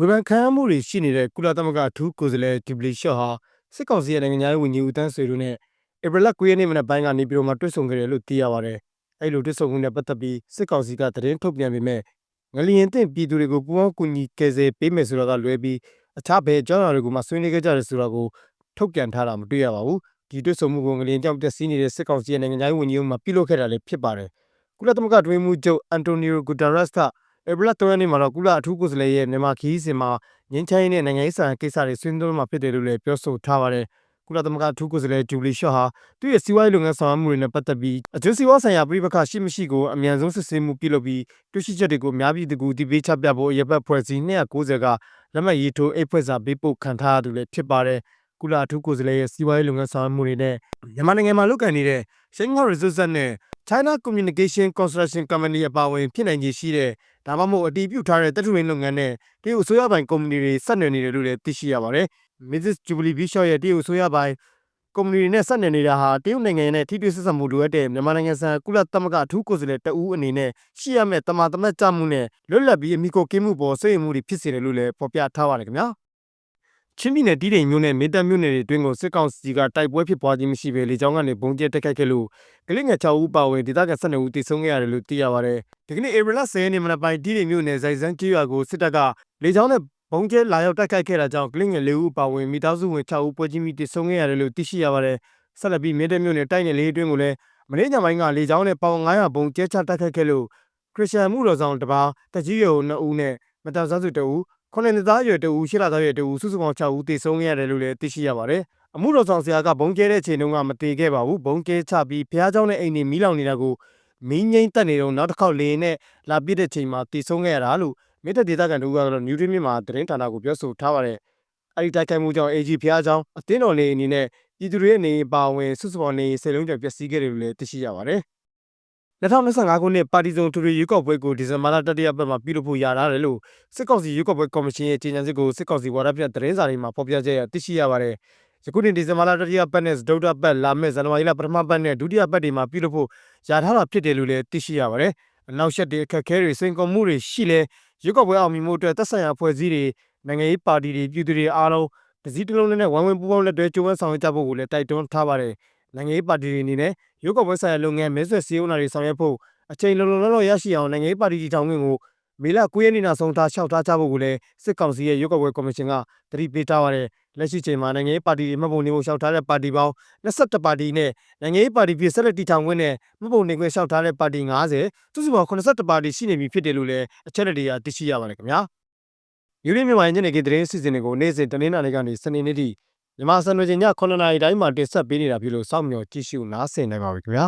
ဝေဖန်ခံရမှုတွေရှိနေတဲ့ကုလသမဂ္ဂအထူးကိုယ်စားလှယ်ဒီဘလီရှော့ဟာစစ်ကောင်စီရဲ့နိုင်ငံသားရေးဝန်ကြီးဦးတန်းဆွေတို့နဲ့ဧပြီလ9ရက်နေ့မနက်ပိုင်းကနေပြည်တော်မှာတွေ့ဆုံခဲ့တယ်လို့သိရပါတယ်။အဲဒီလိုတွေ့ဆုံမှုနဲ့ပတ်သက်ပြီးစစ်ကောင်စီကသတင်းထုတ်ပြန်ပေမဲ့ငလျင်သင့်ပြည်သူတွေကိုပူးပေါင်းကူညီကယ်ဆယ်ပေးမယ်ဆိုတာကလွဲပြီးအခြားဘယ်အကြောင်းအရာတွေကိုမှဆွေးနွေးခဲ့ကြတယ်ဆိုတာကိုထုတ်ပြန်ထားတာမတွေ့ရပါဘူး။ဒီတွေ့ဆုံမှုကိုငလျင်ကြောင့်တက်စီးနေတဲ့စစ်ကောင်စီရဲ့နိုင်ငံသားရေးဝန်ကြီးဦးမှာပြုလုပ်ခဲ့တာလည်းဖြစ်ပါတယ်။ကုလသမဂ္ဂတွင်မှုချုပ်အန်တိုနီယိုဂူတာရက်စ်က ဧပြီလ3ရက်နေ့မှာတော့ကုလအထူးကိုယ်စားလှယ်ရဲ့မြန်မာခီးစဉ်မှာငင်းချိုင်းနဲ့နိုင်ငံရေးဆိုင်ရာကိစ္စတွေဆွေးနွေးမှာဖြစ်တယ်လို့လည်းပြောဆိုထားပါတယ်။ကုလသမဂ္ဂအထူးကိုယ်စားလှယ်ဂျူလီရှော့ဟာသူ့ရဲ့စီးပွားရေးလုပ်ငန်းဆောင်ရွက်မှုတွေနဲ့ပတ်သက်ပြီးအကျိုးစီးပွားဆိုင်ရာပြည်ပခါရှိမရှိကိုအမြန်ဆုံးစစ်ဆေးမှုပြုလုပ်ပြီးတွေ့ရှိချက်တွေကိုအများပြည်သူကိုဒီပေးချပြဖို့ရပ်ပတ်ဖွဲ့စည်း290ကလက်မှတ်ရေးထိုးအိတ်ဖွဲ့စာပေးပို့ခံထားရသူလည်းဖြစ်ပါတယ်။ကုလအထူးကိုယ်စားလှယ်ရဲ့စီးပွားရေးလုပ်ငန်းဆောင်ရွက်မှုတွေနဲ့မြန်မာနိုင်ငံမှာလုပ်ကိုင်နေတဲ့ Shanghai Resources နဲ့ China Communication Construction Company အပါအဝင်ဖြစ်နိုင်ခြေရှိတဲ့ ဒါမှမဟုတ်အတည်ပြုထားတဲ့တပ်ထုရင်းလုပ်ငန်းနဲ့တရုတ်အစိုးရပိုင်ကုမ္ပဏီတွေဆက်နွယ်နေတယ်လို့လည်းသိရှိရပါတယ်။ Mrs. Jubilee Bishop ရဲ့တရုတ်အစိုးရပိုင်ကုမ္ပဏီတွေနဲ့ဆက်နွယ်နေတာဟာတရုတ်နိုင်ငံနဲ့ထိတွေ့ဆက်ဆံမှုလိုအပ်တဲ့မြန်မာနိုင်ငံဆိုင်ကုလသမဂ္ဂအထူးကိုယ်စားလှယ်တဦးအနေနဲ့ရှိရမယ့်တမာတမတ်ကြမှုနဲ့လွတ်လပ်ပြီးအမိကိုကင်းမှုပေါ်စိတ်အမှုတွေဖြစ်စေတယ်လို့လည်းဖော်ပြထားပါတယ်ခင်ဗျာ။ ချင်းပြည်နယ်တီးတိမ်မြို့နယ်မေတ္တမြို့နယ်တွေအတွင်းကိုစစ်ကောင်စီကတိုက်ပွဲဖြစ်ပွားခြင်းမရှိဘဲလေကြောင်းကနေဘုံကျဲတိုက်ခိုက်ခဲ့လို့ကလေးငယ်6ဦးပါဝင်ဒေသခံ12ဦးတိစုံခဲ့ရတယ်လို့သိရပါတယ်။ဒီကနေ့ဧပြီလ10ရက်နေ့မနက်ပိုင်းတီးတိမ်မြို့နယ်ဇိုင်စန်းကျေးရွာကိုစစ်တပ်ကလေကြောင်းနဲ့ဘုံကျဲလာရောက်တိုက်ခိုက်ခဲ့တာကြောင့်ကလေးငယ်4ဦးပါဝင်မိသားစုဝင်6ဦးပွဲချင်းမိတိစုံခဲ့ရတယ်လို့သိရှိရပါတယ်။ဆက်လက်ပြီးမေတ္တမြို့နယ်တိုက်နယ်လေးအတွင်းကိုလည်းမနေ့ညပိုင်းကလေကြောင်းနဲ့ပေါင်900ဘုံကျဲချတိုက်ခိုက်ခဲ့လို့ခရစ်ယာန်မှုတော်ဆောင်တစ်ပါးတကြီးရုံ2ဦးနဲ့မတန်ဆန်းစု2ဦး ခုနှစ်နှစ်သားရွယ်တူရှစ်လသားရွယ်တူစုစုပေါင်း6ဦးသေဆုံးခဲ့ရတယ်လို့လည်းသိရှိရပါတယ်။အမှုတော်ဆောင်ဆရာကဘုံကျဲတဲ့ချိန်တုန်းကမတေခဲ့ပါဘူး။ဘုံကျဲချပြီးဖះเจ้าနဲ့အိမ်နေမီးလောင်နေတာကိုမင်းငိမ့်တက်နေတော့နောက်တစ်ခေါက်လေရင်နဲ့လာပြစ်တဲ့ချိန်မှာသေဆုံးခဲ့ရတာလို့မိသက်ဒေသခံတို့ကတော့နျူးထင်းမြန်မာသတင်းဌာနကိုပြောဆိုထားပါတယ်။အဲဒီတိုက်ခိုက်မှုကြောင့် AG ဖះเจ้าအသင်းတော်လေးအနေနဲ့ပြည်သူတွေရဲ့နေပါဝင်စုစုပေါင်းနေစေလုံးကျော်ပျက်စီးခဲ့တယ်လို့လည်းသိရှိရပါတယ်။ 2025ခုနှစ်ပါတီစုံထူထူရွေးကောက်ပွဲကိုဒီဇင်ဘာလတတိယပတ်မှာပြုလုပ်ဖို့ရထားတယ်လို့စစ်ကောင်စီရွေးကောက်ပွဲကော်မရှင်ရဲ့ကြေညာချက်ကိုစစ်ကောင်စီဝါဒပြသတင်းစာတွေမှာဖော်ပြချက်ရသိရှိရပါတယ်။ယခုနှစ်ဒီဇင်ဘာလတတိယပတ်နဲ့ဒုတိယပတ်လာမယ့်ဇန်နဝါရီလပထမပတ်နဲ့ဒုတိယပတ်တွေမှာပြုလုပ်ဖို့ရထားတာဖြစ်တယ်လို့လည်းသိရှိရပါတယ်။အနောက်ရှက်တွေအခက်အခဲတွေစိန်ခေါ်မှုတွေရှိလဲရွေးကောက်ပွဲအောင်မြင်မှုအတွက်သက်ဆိုင်ရာဖွဲ့စည်းတွေနိုင်ငံရေးပါတီတွေပြည်သူတွေအားလုံးတစည်းတစ်လုံးနဲ့ဝိုင်းဝန်းပူးပေါင်းလက်တွဲကြိုးပမ်းဆောင်ရွက်ကြဖို့ကိုလည်းတိုက်တွန်းထားပါတယ်။ နိုင်ငံရေးပါတီတွေအနေနဲ့ရုပ်ကပွဲဆိုင်ရာလုပ်ငန်းမဲဆွယ်စည်းရုံးတာတွေဆောင်ရွက်ဖို့အချိန်လုံလုံလောက်လောက်ရရှိအောင်နိုင်ငံရေးပါတီတည်ထောင်ခွင့်ကိုမေလ9ရက်နေ့နောက်ဆုံးထားလျှောက်ထားကြဖို့ကိုလည်းစစ်ကောင်စီရဲ့ရုပ်ကပွဲကော်မရှင်ကတတိပေးထားပါတယ်လက်ရှိချိန်မှာနိုင်ငံရေးပါတီတွေမှတ်ပုံနေဖို့လျှောက်ထားတဲ့ပါတီပေါင်း22ပါတီနဲ့နိုင်ငံရေးပါတီပြည်ဆက်လက်တည်ထောင်ခွင့်နဲ့မှတ်ပုံနေခွင့်လျှောက်ထားတဲ့ပါတီ90စုစုပေါင်း82ပါတီရှိနေပြီဖြစ်တယ်လို့လည်းအချက်အလက်တွေကသိရှိရပါတယ်ခင်ဗျာယူရီမြန်မာညနေခင်းသတင်းအစီအစဉ်တွေကိုနေ့စဉ်တနင်္လာနေ့ကနေစနေနေ့ထိ မြန်မာစံတော်ချိန်ည9:00နာရီတိုင်းမှာတင်ဆက်ပေးနေတာဖြစ်လို့စောင့်မျှော်ကြည့်ရှုနားဆင်နိုင်ပါပြီခင်ဗျာ